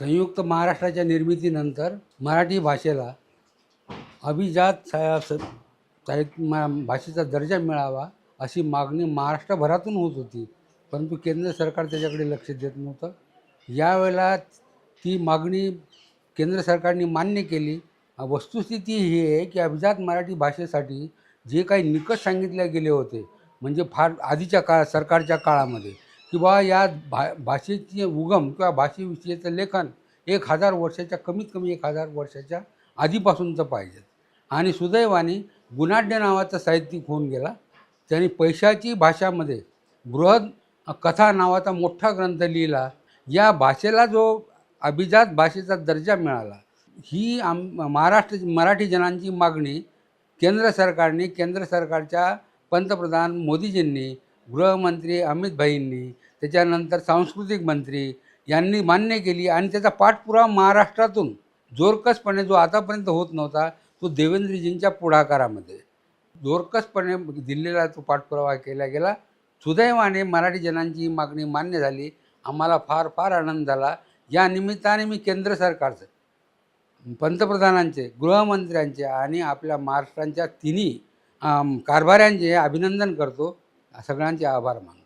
संयुक्त महाराष्ट्राच्या निर्मितीनंतर मराठी भाषेला अभिजात सा साहित्य मा- भाषेचा दर्जा मिळावा अशी मागणी महाराष्ट्रभरातून होत होती. परंतु केंद्र सरकार त्याच्याकडे लक्ष देत नव्हतं. यावेळेला ती मागणी केंद्र सरकारने मान्य केली. वस्तुस्थिती ही आहे की अभिजात मराठी भाषेसाठी जे काही निकष सांगितले गेले होते म्हणजे फार आधीच्या काळ सरकारच्या काळामध्ये किंवा या भा भाषेचे उगम किंवा भाषेविषयीचं लेखन एक हजार वर्षाच्या कमीत कमी एक हजार वर्षाच्या आधीपासूनचं पाहिजे. आणि सुदैवाने गुणाढ्य नावाचा साहित्यिक होऊन गेला. त्यांनी पैशाची भाषामध्ये बृहद कथा नावाचा मोठा ग्रंथ लिहिला. या भाषेला जो अभिजात भाषेचा दर्जा मिळाला ही आम महाराष्ट्र मराठी जनांची मागणी केंद्र सरकारने केंद्र सरकारच्या पंतप्रधान मोदीजींनी गृहमंत्री अमितभाईंनी त्याच्यानंतर सांस्कृतिक मंत्री यांनी मान्य केली आणि त्याचा पाठपुरावा महाराष्ट्रातून जोरकसपणे जो आतापर्यंत होत नव्हता तो देवेंद्रजींच्या पुढाकारामध्ये. जोरकसपणे दिल्लीला तो पाठपुरावा केला गेला. सुदैवाने मराठी जनांची ही मागणी मान्य झाली. आम्हाला फार फार आनंद झाला. या निमित्ताने मी केंद्र सरकारचं पंतप्रधानांचे गृहमंत्र्यांचे आणि आपल्या महाराष्ट्रांच्या तिन्ही कारभाऱ्यांचे अभिनंदन करतो. सगळ्यांचे आभार मानतो